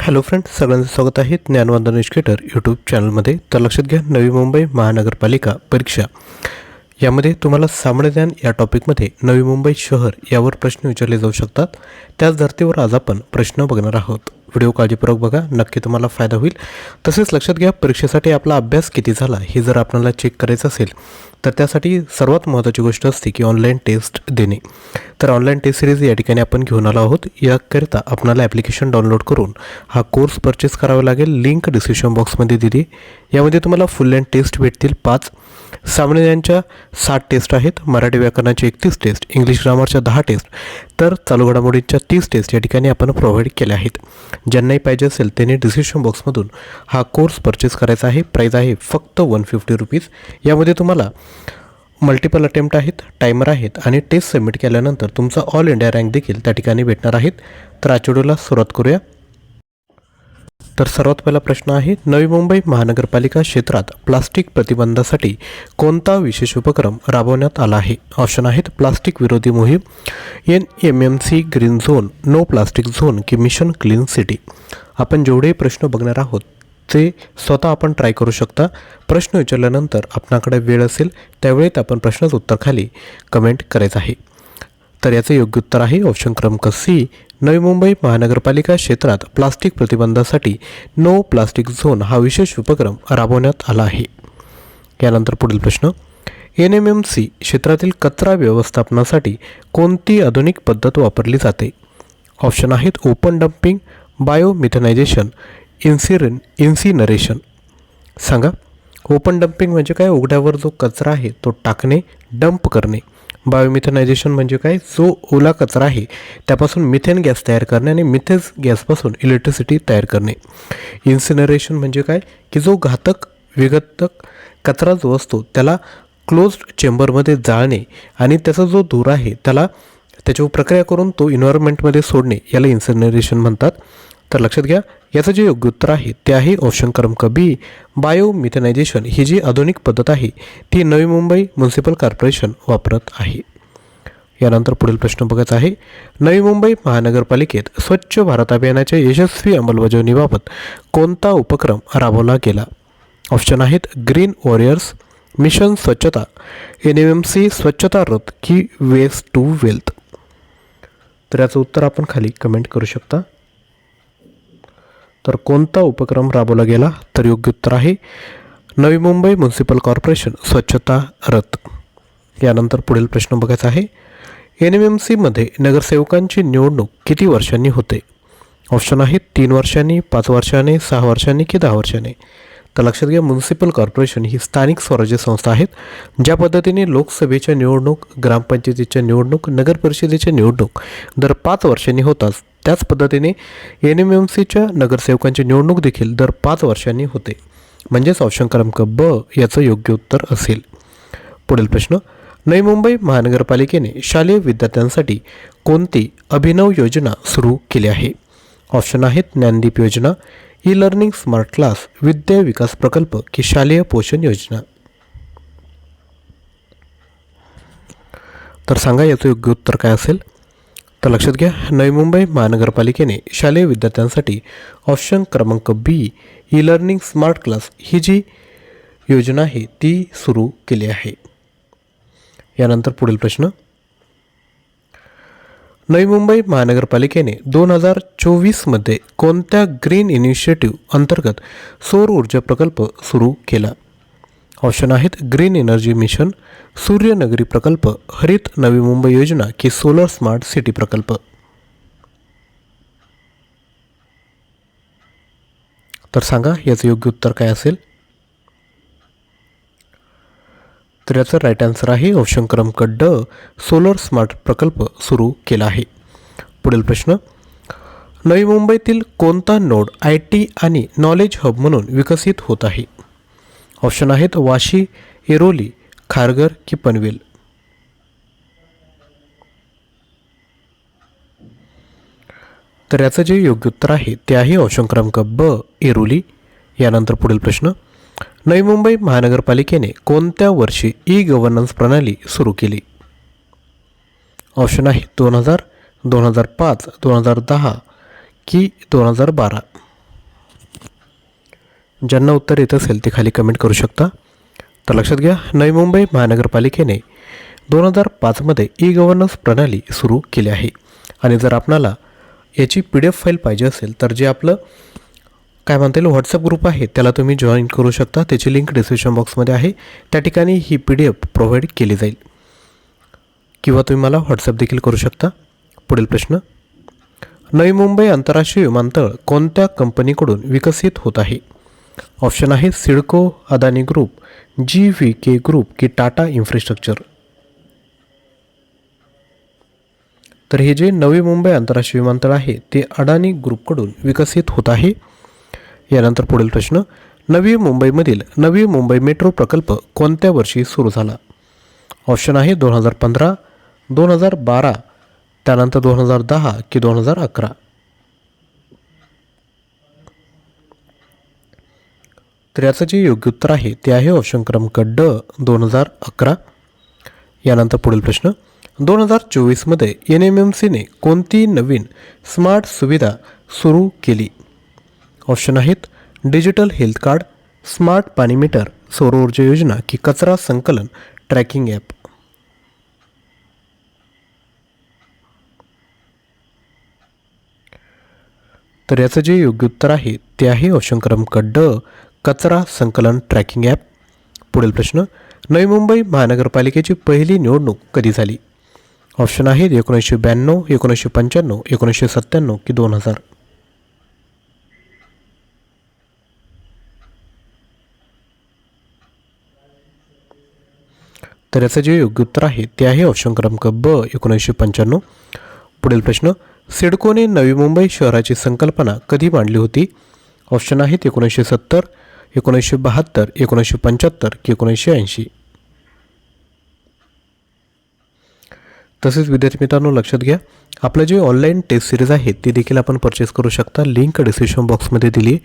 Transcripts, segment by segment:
Hello friends सगळ्यांचं स्वागत आहे ज्ञानवंदन एज्युकेटर यूट्यूब चॅनलमध्ये तर लक्षात घ्या नवी मुंबई महानगरपालिका परीक्षा. यामध्ये तुम्हाला सामान्य ज्ञान या टॉपिकमध्ये नवी मुंबई शहर यावर प्रश्न विचारले जाऊ शकतात. त्याच धर्तीवर आज आपण प्रश्न बघणार आहोत. व्हिडिओ काळजीपूर्वक बघा नक्की तुम्हाला फायदा होईल. तसेच लक्षात घ्या परीक्षेसाठी आपला अभ्यास किती झाला हे जर आपल्याला चेक करायचं असेल तर त्यासाठी सर्वात महत्त्वाची गोष्ट असते की ऑनलाईन टेस्ट देणे. तर ऑनलाईन टेस्ट सिरीज या ठिकाणी आपण घेऊन आलो आहोत. याकरिता आपणाला ॲप्लिकेशन डाउनलोड करून हा कोर्स परचेस करावा लागेल. लिंक डिस्क्रिप्शन बॉक्समध्ये दिली. यामध्ये तुम्हाला फुल अँड टेस्ट भेटतील पाच. सामने यांच्या सात टेस्ट आहेत. मराठी व्याकरणाची एकतीस टेस्ट इंग्लिश ग्रामरच्या दहा टेस्ट तर चालू घडामोडींच्या तीस टेस्ट या ठिकाणी आपण प्रोव्हाइड केल्या आहेत. ज्यांनाही पाहिजे असेल त्यांनी डिस्क्रिप्शन बॉक्समधून हा कोर्स परचेस करायचा आहे. प्राईज आहे फक्त वन फिफ्टी रुपीज यामध्ये तुम्हाला मल्टिपल अटेम्प्ट आहेत टायमर आहेत आणि टेस्ट सबमिट केल्यानंतर तुमचा ऑल इंडिया रँक देखील त्या ठिकाणी भेटणार आहेत. तर आठवड्याला सुरुवात करूया. तर सर्वात पहिला प्रश्न आहे नवी मुंबई महानगरपालिका क्षेत्रात प्लास्टिक प्रतिबंधासाठी कोणता विशेष उपक्रम राबवण्यात आला आहे? ऑप्शन आहेत प्लास्टिक विरोधी मोहीम N M M C green zone no plastic zone की मिशन क्लीन सिटी. आपण जेवढे प्रश्न बघणार आहोत ते स्वतः आपण ट्राय करू शकता. प्रश्न विचारल्यानंतर आपणाकडे वेळ असेल त्यावेळेत आपण प्रश्नाचं उत्तर खाली कमेंट करायचं आहे. तर याचं योग्य उत्तर आहे ऑप्शन क्रमांक सी नवी मुंबई महानगरपालिका क्षेत्रात प्लास्टिक प्रतिबंधासाठी नो प्लास्टिक झोन हा विशेष उपक्रम राबवण्यात आला आहे. यानंतर पुढील प्रश्न. एन एम एम सी क्षेत्रातील कचरा व्यवस्थापनासाठी कोणती आधुनिक पद्धत वापरली जाते? ऑप्शन आहेत ओपन डम्पिंग बायोमिथनायझेशन इन्सिरन इन्सिनरेशन. सांगा. ओपन डम्पिंग म्हणजे काय? उघड्यावर जो कचरा आहे तो टाकणे डंप करणे. बायोमिथनायझेशन म्हणजे काय? जो ओला कचरा आहे त्यापासून मिथेन गॅस तयार करणे आणि मिथेस गॅसपासून इलेक्ट्रिसिटी तयार करणे. इन्सिनरेशन म्हणजे काय? की जो घातक विघातक कचरा जो असतो त्याला क्लोज्ड चेंबरमध्ये जाळणे आणि त्याचा जो धूर आहे त्याला त्याच्यावर प्रक्रिया करून तो इन्व्हायरमेंटमध्ये सोडणे याला इन्सिनरेशन म्हणतात. तर लक्षात घ्या याचं जे योग्य उत्तर आहे ते आहे ऑप्शन क्रमांक बी बायोमिथनायझेशन ही जी आधुनिक पद्धत आहे ती नवी मुंबई म्युन्सिपल कॉर्पोरेशन वापरत आहे. यानंतर पुढील प्रश्न बघायचा आहे. नवी मुंबई महानगरपालिकेत स्वच्छ भारत अभियानाच्या यशस्वी अंमलबजावणीबाबत कोणता उपक्रम राबवला गेला? ऑप्शन आहेत ग्रीन वॉरियर्स मिशन स्वच्छता एन एम एम सी स्वच्छता रथ की वेस्ट टू वेल्थ तर याचं उत्तर आपण खाली कमेंट करू शकता. तर कोणता उपक्रम राबवला गेला तर योग्य उत्तर आहे नवी मुंबई म्युन्सिपल कॉर्पोरेशन स्वच्छता रथ. यानंतर पुढील प्रश्न बघायचा आहे एन एम एम सीमध्ये नगरसेवकांची निवडणूक किती वर्षांनी होते? ऑप्शन आहेत तीन वर्षांनी पाच वर्षांनी सहा वर्षांनी की दहा वर्षांनी? तर लक्षात घ्या म्युन्सिपल कॉर्पोरेशन ही स्थानिक स्वराज्य संस्था आहेत ज्या पद्धतीने लोकसभेच्या निवडणूक ग्रामपंचायतीच्या निवडणूक नगरपरिषदेच्या निवडणूक दर पाच वर्षांनी होतात. त्याच पद्धतीने एन एम एम सीच्या नगरसेवकांची निवडणूक देखील दर पाच वर्षांनी होते. म्हणजेच ऑप्शन क्रमांक ब याचं योग्य उत्तर असेल. पुढील प्रश्न नवी मुंबई महानगरपालिकेने शालेय विद्यार्थ्यांसाठी कोणती अभिनव योजना सुरू केली आहे? ऑप्शन आहेत ज्ञानदीप योजना ई लर्निंग स्मार्ट क्लास विद्या विकास प्रकल्प की शालेय पोषण योजना. तर सांगा याचं योग्य उत्तर काय असेल? तर लक्षात घ्या नवी मुंबई महानगरपालिकेने शालेय विद्यार्थ्यांसाठी ऑप्शन क्रमांक B e learning smart class ही जी योजना आहे ती सुरू केली आहे. यानंतर पुढील प्रश्न. नवी मुंबई महानगरपालिकेने दोन हजार चोवीसमध्ये कोणत्या ग्रीन इनिशिएटिव्ह अंतर्गत सौर ऊर्जा प्रकल्प सुरू केला? ऑप्शन आहेत ग्रीन एनर्जी मिशन सूर्यनगरी प्रकल्प हरित नवी मुंबई योजना की सोलर स्मार्ट सिटी प्रकल्प. तर सांगा याचं योग्य उत्तर काय असेल? तर याचं राईट आन्सर आहे ऑप्शन क्रमांक ड सोलर स्मार्ट प्रकल्प सुरू केला आहे. पुढील प्रश्न नवी मुंबईतील कोणता नोड आय टी आणि नॉलेज हब म्हणून विकसित होत आहे? ऑप्शन आहेत वाशी एरोली खारघर की पनवेल. तर याचं जे योग्य उत्तर आहे ते आहे ऑप्शन क्रमांक ब एरोली यानंतर पुढील प्रश्न नवी मुंबई महानगरपालिकेने कोणत्या वर्षी ई गव्हर्नन्स प्रणाली सुरू केली? ऑप्शन आहे दोन हजार दोन हजार पाच दोन हजार दहा की दोन हजार बारा. ज्यांना उत्तर येत असेल ते खाली कमेंट करू शकता. तर लक्षात घ्या नवी मुंबई महानगरपालिकेने दोन हजार पाचमध्ये ई गव्हर्नन्स प्रणाली सुरू केली आहे. आणि जर आपणाला याची पी डी एफ फाईल पाहिजे असेल तर जे आपलं काय म्हणता येईल व्हॉट्सअप ग्रुप आहे त्याला तुम्ही जॉईन करू शकता. त्याची लिंक डिस्क्रिप्शन बॉक्समध्ये आहे. त्या ठिकाणी ही पी डी एफ प्रोव्हाइड केली जाईल. किंवा तुम्ही मला व्हॉट्सअप देखील करू शकता. पुढील प्रश्न. नवी मुंबई आंतरराष्ट्रीय विमानतळ कोणत्या कंपनीकडून विकसित होत आहे? ऑप्शन आहे CIDCO Adani group G V K group की टाटा इन्फ्रास्ट्रक्चर तर हे जे नवी मुंबई आंतरराष्ट्रीय विमानतळ आहे ते अडानी ग्रुपकडून विकसित होत आहे. यानंतर पुढील प्रश्न नवी मुंबईमधील नवी मुंबई मेट्रो प्रकल्प कोणत्या वर्षी सुरू झाला? ऑप्शन आहे दोन हजार पंधरा दोन हजार बारा त्यानंतर दोन हजार दहा की दोन हजार अकरा. तर याचं जे योग्य उत्तर आहे ते आहे ऑप्शन क्रमांक ड दोन हजार अकरा. यानंतर पुढील प्रश्न दोन हजार चोवीसमध्ये एन एम एम सीने कोणती नवीन स्मार्ट सुविधा सुरू केली? ऑप्शन आहेत डिजिटल हेल्थ कार्ड स्मार्ट पाणी मीटर सौर ऊर्जा योजना की कचरा संकलन ट्रॅकिंग ॲप. तर याचं जे योग्य उत्तर आहे ते आहे ऑप्शन क्रमांक ड कचरा संकलन ट्रॅकिंग ॲप. पुढील प्रश्न नवी मुंबई महानगरपालिकेची पहिली निवडणूक कधी झाली? ऑप्शन आहेत एकोणीसशे ब्याण्णव एकोणीसशे पंच्याण्णव एकोणीसशे सत्त्याण्णव की दोन हजार. तर याचं जे योग्य उत्तर आहे ते आहे ऑप्शन क्रमांक ब एकोणीसशे पंच्याण्णव. पुढील प्रश्न सिडकोने नवी मुंबई शहराची संकल्पना कधी मांडली होती? ऑप्शन आहेत एकोणीसशे सत्तर एकोणीसशे बहात्तर एकोणीसशे पंच्याहत्तर की एकोणीसशे ऐंशी. तसेच विद्यार्थी मित्रांनो लक्षात घ्या. आपलं जे ऑनलाईन टेस्ट सिरीज आहे ती देखील आपण परचेस करू शकता. लिंक डिस्क्रिप्शन बॉक्समध्ये दिली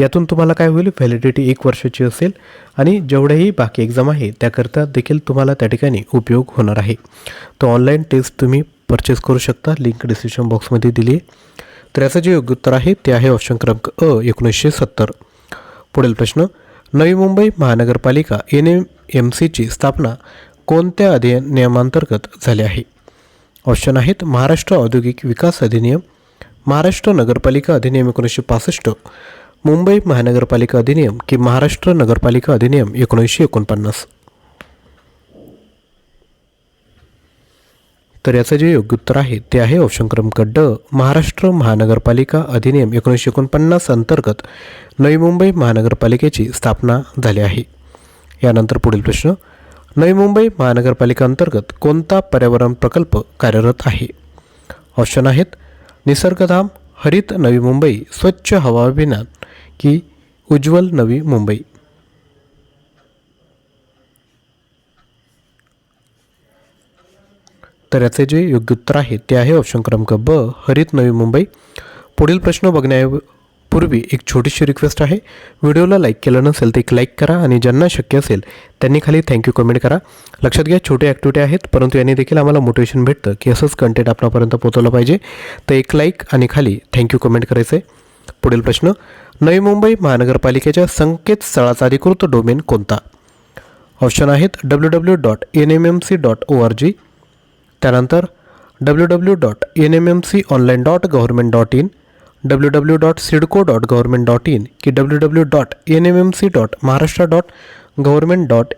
यातून तुम्हाला काय होईल? व्हॅलिडिटी एक वर्षाची असेल आणि जेवढ्याही बाकी एक्झाम आहे त्याकरता देखील तुम्हाला त्या ठिकाणी उपयोग होणार आहे. तर ऑनलाईन टेस्ट तुम्ही परचेस करू शकता. लिंक डिस्क्रिप्शन बॉक्समध्ये दिली तर याचं जे योग्य उत्तर आहे ते आहे ऑप्शन क्रमांक अ एकोणीसशे सत्तर. पुढील प्रश्न. नवी मुंबई महानगरपालिका एन एम एम सीची स्थापना कोणत्या अधिनियमांतर्गत झाले आहे? ऑप्शन आहेत महाराष्ट्र औद्योगिक विकास अधिनियम महाराष्ट्र नगरपालिका अधिनियम एकोणीसशे पासष्ट मुंबई महानगरपालिका अधिनियम की महाराष्ट्र नगरपालिका अधिनियम एकोणीसशे एकोणपन्नास. तर याचं जे योग्य उत्तर आहे ते आहे ऑप्शन क्रमांक ड महाराष्ट्र महानगरपालिका अधिनियम एकोणीसशे एकोणपन्नास अंतर्गत नवी मुंबई महानगरपालिकेची स्थापना झाली आहे. यानंतर पुढील प्रश्न नवी मुंबई महानगरपालिका अंतर्गत कोणता पर्यावरण प्रकल्प कार्यरत आहे? ऑप्शन आहेत निसर्गधाम हरित नवी मुंबई स्वच्छ हवा अभियान की उज्ज्वल नवी मुंबई? तर याचे जे योग्य उत्तर आहे ते आहे ऑप्शन क्रमांक ब हरित नवी मुंबई. पुढील प्रश्न पूर्वी एक छोटीशी रिक्वेस्ट आहे. व्हिडिओला लाईक केलं नसेल तर एक लाईक करा आणि ज्यांना शक्य असेल त्यांनी खाली थँक्यू कमेंट करा. लक्षात घ्या छोटे ॲक्टिव्हिटी आहेत परंतु यांनी देखील आम्हाला मोटिवेशन भेटतं की असंच कंटेंट आपणापर्यंत पोहोचवलं पाहिजे. तर एक लाईक आणि खाली थँक्यू कमेंट करायचं आहे पुढील प्रश्न नवी मुंबई महानगरपालिकेच्या संकेतस्थळाचा अधिकृत डोमेन कोणता? ऑप्शन आहेत W W dot N M M C dot O R G त्यानंतर W W dot N M M C online dot government dot in in की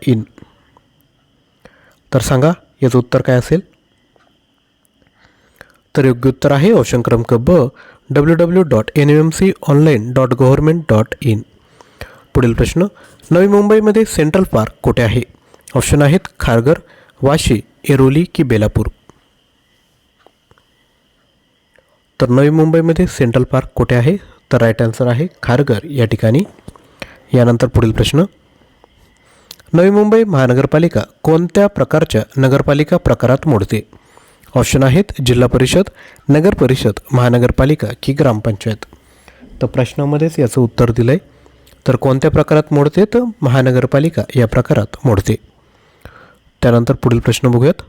इन तर सांगा, याचं उत्तर काय असेल? तर योग्य उत्तर आहे ऑप्शन क्रमांक ब W W dot N M C online dot government dot in पुढील प्रश्न, नवी मुंबईमध्ये सेंट्रल पार्क कुठे आहे? ऑप्शन आहेत खारघर, वाशी एरोली की बेलापूर? तर नवी मुंबईमध्ये सेंट्रल पार्क कुठे आहे? तर राईट आन्सर आहे खारघर या ठिकाणी. यानंतर पुढील प्रश्न. नवी मुंबई महानगरपालिका कोणत्या प्रकारच्या नगरपालिका प्रकारात मोडते? ऑप्शन आहेत जिल्हा परिषद नगर परिषद महानगरपालिका की ग्रामपंचायत. तर प्रश्नामध्येच याचं उत्तर दिलं आहे तर कोणत्या प्रकारात मोडते? तर महानगरपालिका या प्रकारात मोडते. त्यानंतर पुढील प्रश्न बघूयात.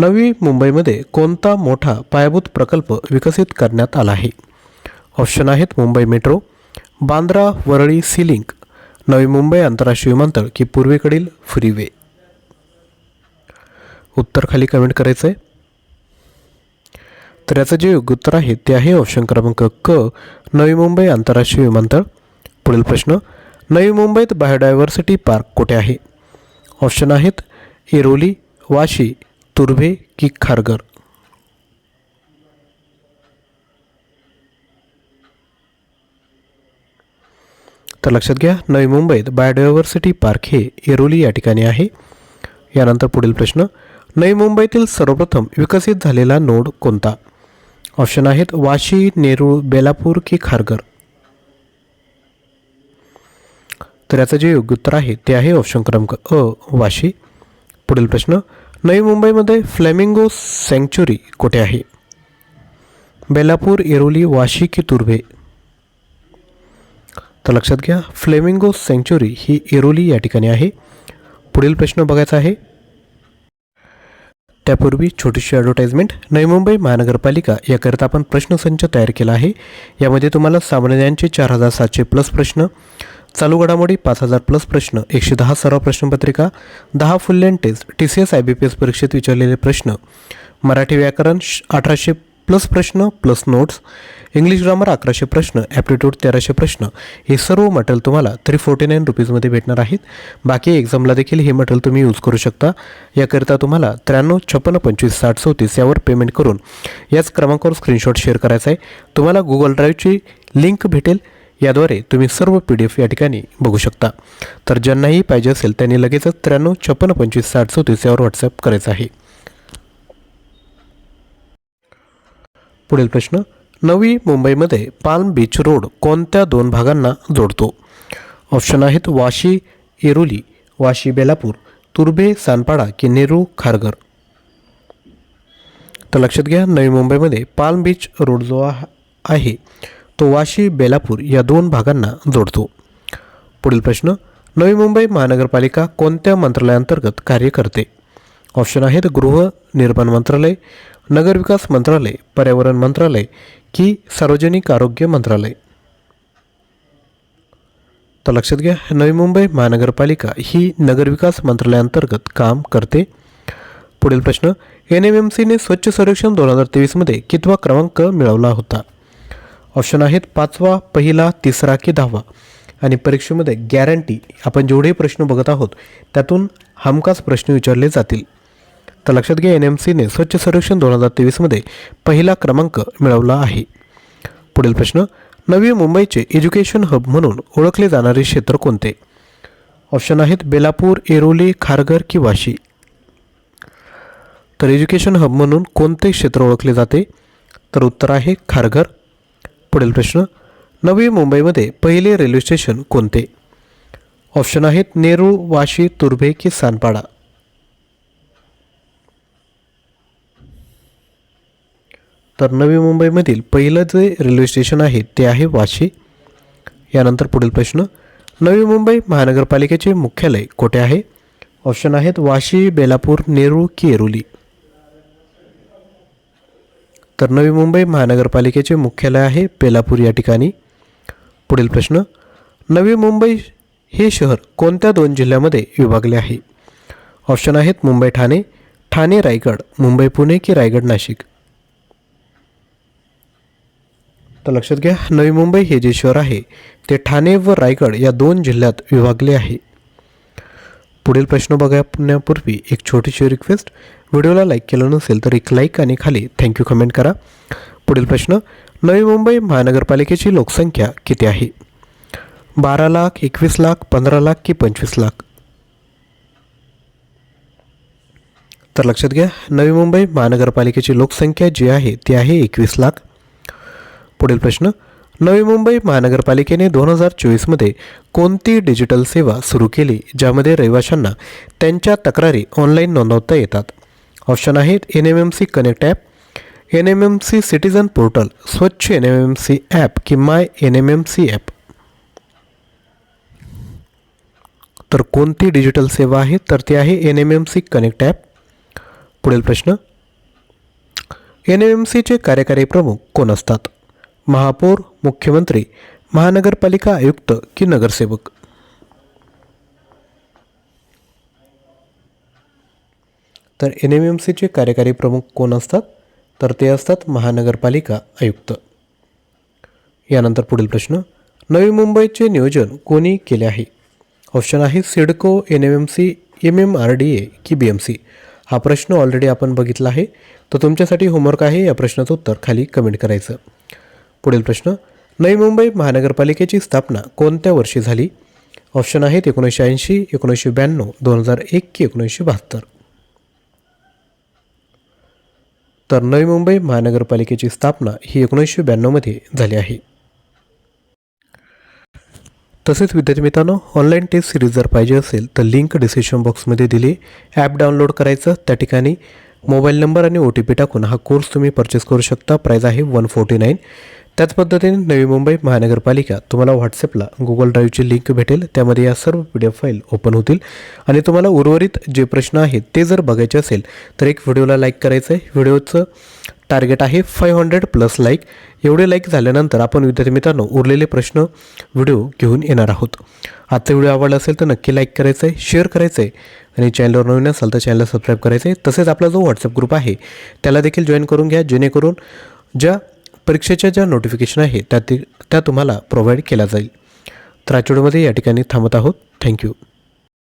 नवी मुंबईमध्ये कोणता मोठा पायाभूत प्रकल्प विकसित करण्यात आला आहे? ऑप्शन आहेत Mumbai metro Bandra Worli sea link Navi Mumbai आंतरराष्ट्रीय विमानतळ की पूर्वेकडील फ्रीवे उत्तर खाली कमेंट करायचं आहे तर याचं जे योग्य उत्तर आहे ते आहे ऑप्शन क्रमांक क नवी मुंबई आंतरराष्ट्रीय विमानतळ. पुढील प्रश्न नवी मुंबईत बायोडायव्हर्सिटी पार्क कुठे आहे? ऑप्शन आहेत एरोली वाशी तुर्भे की खारगर तर लक्षात घ्या नवी मुंबईत बायोडायव्हर्सिटी पार्क हे एरोली या ठिकाणी आहे. यानंतर पुढील प्रश्न नवी मुंबईतील सर्वप्रथम विकसित झालेला नोड कोणता? ऑप्शन आहेत वाशी नेरूळ बेलापूर की खारगर तर याचं जे योग्य उत्तर आहे ते आहे ऑप्शन क्रमांक अ वाशी. पुढील प्रश्न नवी मुंबईमध्ये फ्लेमिंगो सँक्च्युरी कुठे आहे? बेलापूर एरोली वाशी की तुर्भे तर लक्षात घ्या फ्लेमिंगो सँक्च्युरी ही एरोली या ठिकाणी आहे. पुढील प्रश्न बघायचा आहे. त्यापूर्वी छोटीशी ॲडव्हर्टाइजमेंट नवी मुंबई महानगरपालिका याकरिता आपण प्रश्नसंच तयार केला आहे. यामध्ये तुम्हाला सामान्यांचे चार हजार सातशे प्लस प्रश्न चालू घडामोडी पाच हजार प्लस प्रश्न एकशे दहा सराव प्रश्नपत्रिका दहा full length test T C S I B P S परीक्षेत विचारलेले प्रश्न. मराठी व्याकरण श- अठराशे प्लस प्रश्न प्लस नोट्स इंग्लिश ग्रामर अकराशे प्रश्न ॲप्टिट्यूड तेराशे प्रश्न. हे सर्व मटेरियल तुम्हाला थ्री फोर्टी नाईन रुपीजमध्ये भेटणार आहेत. बाकी एक्झामला देखील हे मटेरियल तुम्ही यूज करू शकता. याकरिता तुम्हाला त्र्याण्णव छप्पन्न पंचवीस साठ चौतीस यावर पेमेंट करून याच क्रमांकावर स्क्रीनशॉट शेअर करायचा आहे. तुम्हाला गुगल ड्राईव्हची लिंक भेटेल. याद्वारे तुम्ही सर्व पी डी एफ या ठिकाणी बघू शकता. तर ज्यांनाही पाहिजे असेल त्यांनी लगेचच त्र्याण्णव छप्पन्न पंचवीस साठ चौतीस यावर व्हॉट्सअप करायचं आहे. पुढील प्रश्न नवी मुंबईमध्ये पाल्म बीच रोड कोणत्या दोन भागांना जोडतो? ऑप्शन आहेत वाशी एरोली वाशी बेलापूर तुर्भे सानपाडा की नेरू खारघर. तर लक्षात घ्या नवी मुंबईमध्ये पाल्म बीच रोड जो आहे तो वाशी बेलापूर या दोन भागांना जोडतो. पुढील प्रश्न नवी मुंबई महानगरपालिका कोणत्या मंत्रालयाअंतर्गत कार्य करते? ऑप्शन आहेत गृहनिर्माण मंत्रालय नगरविकास मंत्रालय पर्यावरण मंत्रालय की सार्वजनिक आरोग्य मंत्रालय. तर लक्षात घ्या नवी मुंबई महानगरपालिका ही नगरविकास मंत्रालयाअंतर्गत काम करते. पुढील प्रश्न एन एम एम सीने स्वच्छ सर्वेक्षण दोन हजार तेवीसमध्ये कितवा क्रमांक मिळवला होता? ऑप्शन आहेत पाचवा पहिला तिसरा की दहावा. आणि परीक्षेमध्ये गॅरंटी आपण जेवढे प्रश्न बघत आहोत त्यातून हमखास प्रश्न विचारले जातील. तर लक्षात घ्या एन एम सीने स्वच्छ सर्वेक्षण दोन हजार तेवीसमध्ये पहिला क्रमांक मिळवला आहे. पुढील प्रश्न नवी मुंबईचे एज्युकेशन हब म्हणून ओळखले जाणारे क्षेत्र कोणते? ऑप्शन आहेत बेलापूर एरोली खारघर की वाशी. तर एज्युकेशन हब म्हणून कोणते क्षेत्र ओळखले जाते? तर उत्तर आहे खारघर. पुढील प्रश्न नवी मुंबईमध्ये पहिले रेल्वे स्टेशन कोणते? ऑप्शन आहेत नेरूळ वाशी तुर्भे की सानपाडा तर नवी मुंबईमधील पहिलं जे रेल्वे स्टेशन आहे ते आहे वाशी. यानंतर पुढील प्रश्न नवी मुंबई महानगरपालिकेचे मुख्यालय कोठे आहे? ऑप्शन आहेत वाशी बेलापूर नेरूळ की एरोली तर नवी मुंबई महानगरपालिकेचे मुख्यालय आहे पेलापूर या ठिकाणी. पुढील प्रश्न नवी मुंबई हे शहर कोणत्या दोन जिल्ह्यामध्ये विभागले आहे? ऑप्शन आहेत मुंबई ठाणे ठाणे रायगड मुंबई पुणे की रायगड नाशिक. तर लक्षात घ्या नवी मुंबई हे जे शहर आहे ते ठाणे व रायगड या दोन जिल्ह्यात विभागले आहे. पुढील प्रश्न बघण्यापूर्वी एक छोटीशी रिक्वेस्ट व्हिडिओला लाईक केलं नसेल तर एक लाईक आणि खाली थँक्यू कमेंट करा. पुढील प्रश्न नवी मुंबई महानगरपालिकेची लोकसंख्या किती आहे? बारा लाख एकवीस लाख पंधरा लाख की पंचवीस लाख? तर लक्षात घ्या नवी मुंबई महानगरपालिकेची लोकसंख्या जी आहे ती आहे एकवीस लाख. पुढील प्रश्न नवी मुंबई महानगरपालिकेने दोन हजार चोवीसमध्ये कोणती डिजिटल सेवा सुरू केली ज्यामध्ये रहिवाशांना त्यांच्या तक्रारी ऑनलाईन नोंदवता येतात? ऑप्शन आहेत N M M C connect app N M M C citizen portal स्वच्छ N M M C app की my N M M C app तर कोणती डिजिटल सेवा आहे? तर ती आहे N M M C connect app पुढील प्रश्न. एन एम एम सीचे कार्यकारी प्रमुख कोण असतात? महापौर मुख्यमंत्री महानगरपालिका आयुक्त की नगरसेवक? तर एन एम एम सीचे कार्यकारी प्रमुख कोण असतात? तर ते असतात महानगरपालिका आयुक्त. यानंतर पुढील प्रश्न. नवी मुंबईचे नियोजन कोणी केले आहे? ऑप्शन आहे CIDCO N M M C M M R D A की बी एम सी. हा प्रश्न ऑलरेडी आपण बघितला आहे. तर तुमच्यासाठी होमवर्क आहे या प्रश्नाचं उत्तर खाली कमेंट करायचं. पुढील प्रश्न. नवी मुंबई महानगरपालिकेची स्थापना कोणत्या वर्षी झाली? ऑप्शन आहेत एकोणीसशे ऐंशी एकोणीसशे ब्याण्णव दोन हजार एक की एकोणीसशे बहात्तर. तर नवी मुंबई महानगरपालिकेची स्थापना ही एकोणीसशे ब्याण्णवमध्ये झाली आहे. तसेच विद्यार्थी मित्रांनो ऑनलाईन टेस्ट सिरीज जर पाहिजे असेल तर लिंक डिस्क्रिप्शन बॉक्समध्ये दिली. ॲप डाउनलोड करायचं त्या ठिकाणी मोबाईल नंबर आणि ओ टी पी टाकून हा कोर्स तुम्ही परचेस करू शकता. प्राईज आहे वन फोर्टी नाईन त्याच पद्धतीने नवी मुंबई महानगरपालिका तुम्हाला व्हॉट्सअपला गुगल ड्राईव्हची लिंक भेटेल. त्यामध्ये या सर्व P D F file open होतील. आणि तुम्हाला उर्वरित जे प्रश्न आहेत ते जर बघायचे असेल तर एक व्हिडिओला लाईक करायचं आहे व्हिडिओचं टार्गेट आहे फाईव्ह हंड्रेड प्लस लाईक एवढे लाईक झाल्यानंतर आपण विद्यार्थी मित्रांनो उरलेले प्रश्न व्हिडिओ घेऊन येणार आहोत. आजचा व्हिडिओ आवडला असेल तर नक्की लाईक करायचं आहे शेअर करायचं आहे आणि चॅनलवर नवीन असाल तर चॅनलला सबस्क्राईब करायचं आहे तसेच आपला जो व्हॉट्सअप ग्रुप आहे त्याला देखील जॉईन करून घ्या. जेणेकरून ज्या परीक्षेच्या ज्या नोटिफिकेशन आहे त्या ती त्या तुम्हाला प्रोव्हाइड केल्या जाईल. तर या ठिकाणी थांबत आहोत. थँक्यू